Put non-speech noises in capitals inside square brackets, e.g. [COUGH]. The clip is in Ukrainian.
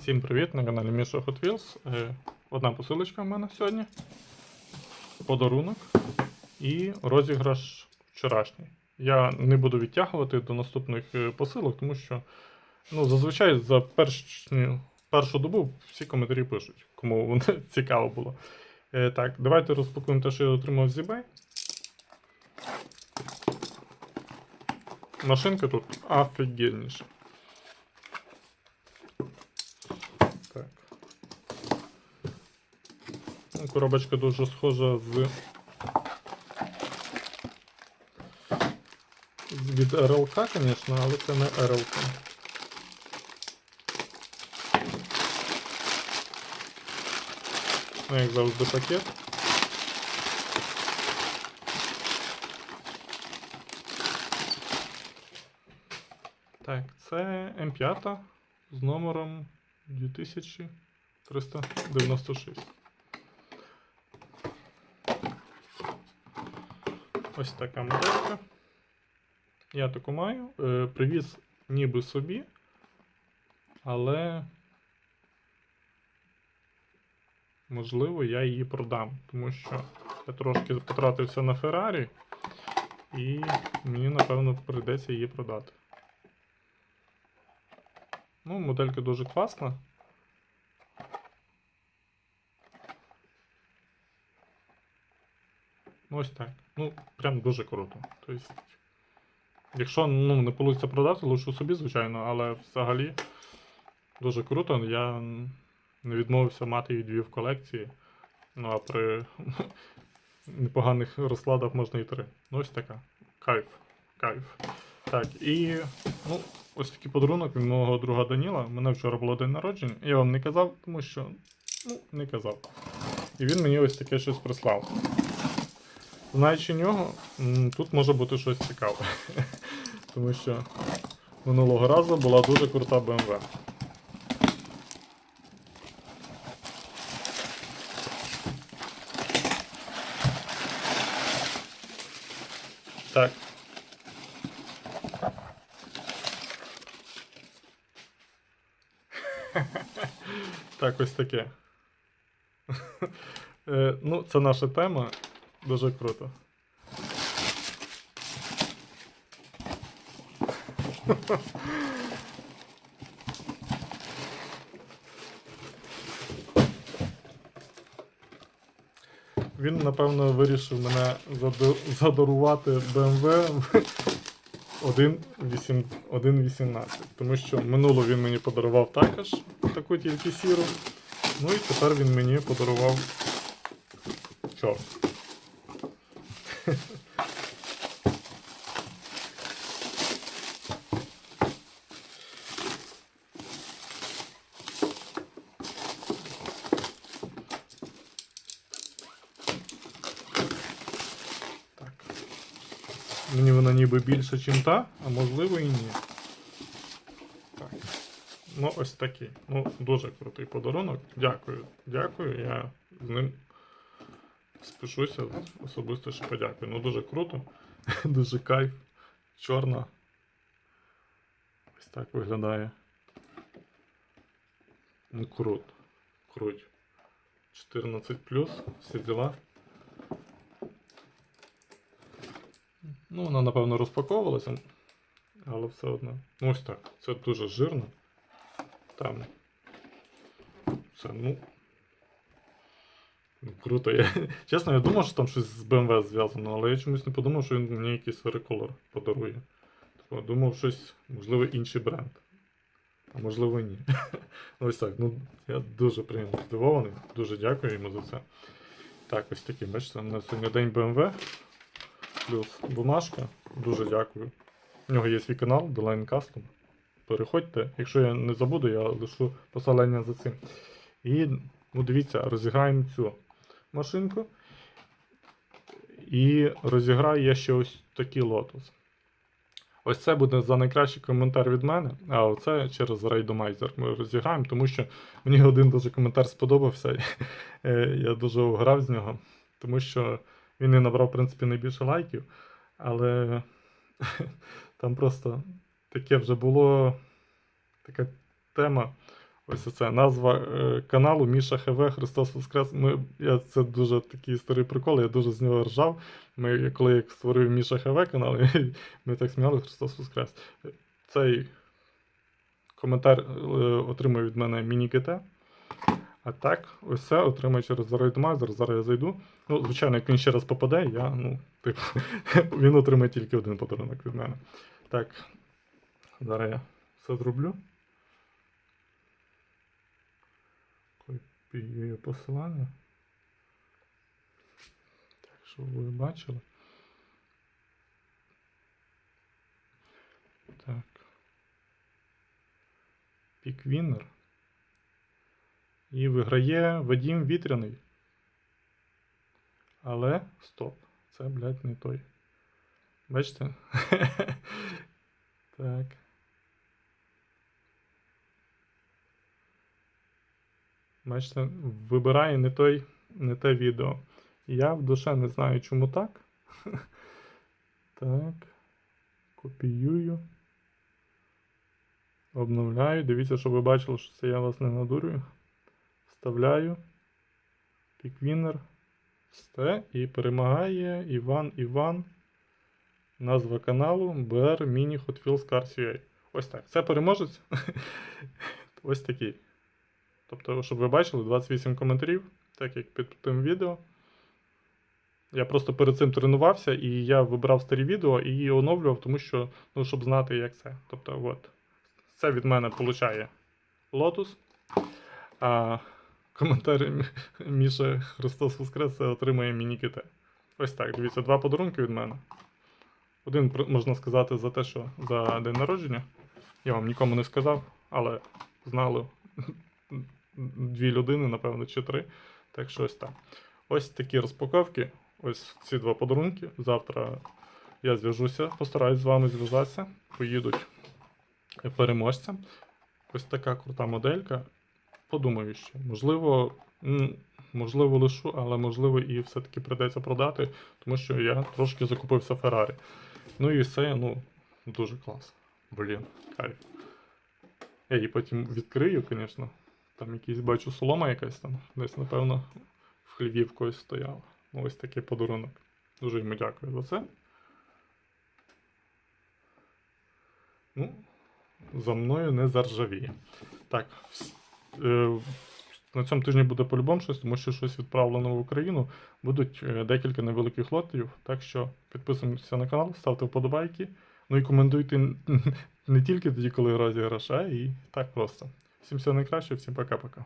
Всім привіт на каналі Міша Hot Wheels. Е, Одна посилочка в мене сьогодні. Подарунок і розіграш вчорашній. Я не буду відтягувати до наступних е, посилок, тому що ну, зазвичай за першню, першу добу всі коментарі пишуть, кому воно [LAUGHS] цікаво було. Е, Так, давайте розпакуємо те, що я отримав з eBay. Машинка тут офігенніша. Так. Ну, Коробочка дуже схожа з. Від РЛК, звісно, але це не РЛК. Ну, як завжди пакет. Так, це М5 з номером 2396. Ось така моделька. Я таку маю. Е, Привіз ніби собі, але можливо я її продам, тому що я трошки потратився на Феррарі, і мені напевно прийдеться її продати. Ну, моделька дуже класна. Ну, ось так. Ну, прям дуже круто. Тобто, якщо ну, не вийде продати, лише собі, звичайно, але взагалі дуже круто. Я не відмовився мати її дві в колекції. Ну, а при [LAUGHS] непоганих розкладах можна і три. Ну, ось така. Кайф. Кайф. Так, і ну, ось такий подарунок від мого друга Даніла. Мене вчора було день народження. Я вам не казав, тому що ну, не казав. І він мені ось таке щось прислав. Знаючи нього, тут може бути щось цікаве. [LAUGHS] Тому що минулого разу була дуже крута BMW. Так. [LAUGHS] Так, ось таке. [LAUGHS] Е, ну, це наша тема. Дуже круто. Він, напевно, вирішив мене задарувати BMW 1.18. Тому що минуло він мені подарував також таку тільки сіру. Ну і тепер він мені подарував чорт. Мені вона ніби більше, ніж та, а можливо і ні. Так. Ну, ось такий. Ну, дуже крутий подарунок. Дякую. Дякую. Я з ним спишуся особисто ще подякую. Ну, дуже круто. [LAUGHS] дуже кайф. Чорна. Ось так виглядає. Ну, крут. Круть. 14 всі діла. Ну, вона, напевно, розпаковувалася, але все одно. Ну, ось так. Це дуже жирно. Там. Це, ну. Круто. Я, [LAUGHS] чесно, я думав, що там щось з BMW зв'язано, але я чомусь не подумав, що він мені якийсь реколор подарує. Тобто, думав, щось, можливо, інший бренд. А можливо, ні. [LAUGHS] Ось так. Ну, я дуже приємно здивований. Дуже дякую йому за це. Так, ось такий, бачите, у нас сьогодні день BMW. Плюс бумажка. Дуже дякую. У нього є свій канал, The Line Custom. Переходьте. Якщо я не забуду, я лишу посилання за цим. І ну, дивіться, розіграємо цю машинку. І розіграю я ще ось такий лотос. Ось це буде за найкращий коментар від мене, а оце через рейдомайзер ми розіграємо, тому що мені один дуже коментар сподобався. [LAUGHS] Е, Я дуже уграв з нього, тому що він не набрав, в принципі, найбільше лайків, але [LAUGHS] там просто таке вже було така тема. Ось це назва е, каналу Міша ХВ Христос Воскрес. Ми, я, це дуже такий старий прикол, я дуже з нього ржав. Ми, коли я створив Міша ХВ канал, [LAUGHS] ми так сміяли Христос Воскрес. Цей коментар е, отримує від мене міні-КТ. А так, ось це отримає через рейдмайзер. Зараз я зайду. Ну, звичайно, як він ще раз попаде, я, ну, [LAUGHS] типу, він отримає тільки один подарунок від мене. Так, зараз я все зроблю. Копіюю посилання. Так, щоб ви бачили. Так. Піквінер. І виграє Вадім Вітряний. Але стоп. Це, блядь, не той. Бачите? [LAUGHS] так. Бачите, вибирає не той, не те відео. Я в душе не знаю, чому так. [LAUGHS] так. Копіюю. Обновляю. Дивіться, щоб ви бачили, що це я вас не надурюю. Вставляю. Піквінер. Все. І перемагає Іван Іван. Назва каналу BR Mini Hot Wheels Cars UA. Ось так. Це переможець. [LAUGHS] Ось такий. Тобто, щоб ви бачили, 28 коментарів, так як під тим відео. Я просто перед цим тренувався і я вибрав старі відео і оновлював, тому що, ну, щоб знати, як це. Тобто, от. Це від мене получає Lotus. А коментар Мі- Міша Христос Воскрес це отримує міні-ките. Ось так, дивіться, два подарунки від мене. Один, можна сказати, за те, що за день народження. Я вам нікому не сказав, але знали дві людини, напевно, чи три. Так що ось так. Ось такі розпаковки. Ось ці два подарунки. Завтра я зв'яжуся, постараюсь з вами зв'язатися. Поїдуть переможцям. Ось така крута моделька. Подумаю ще. Можливо, можливо, лишу, але можливо і все-таки прийдеться продати, тому що я трошки закупився Феррарі. Ну і все, ну, дуже клас. Блін, кайф. Я її потім відкрию, звісно. Там якийсь бачу солома якась там. Десь, напевно, в хліві в когось стояла. Ну, ось такий подарунок. Дуже йому дякую за це. Ну, за мною не заржавіє. Так, е, на цьому тижні буде по-любому щось, тому що щось відправлено в Україну. Будуть е, декілька невеликих лотів. Так що підписуйтесь на канал, ставте вподобайки. Ну і коментуйте не тільки тоді, коли розіграш, а і так просто. Всім всього найкращого, всім пока-пока.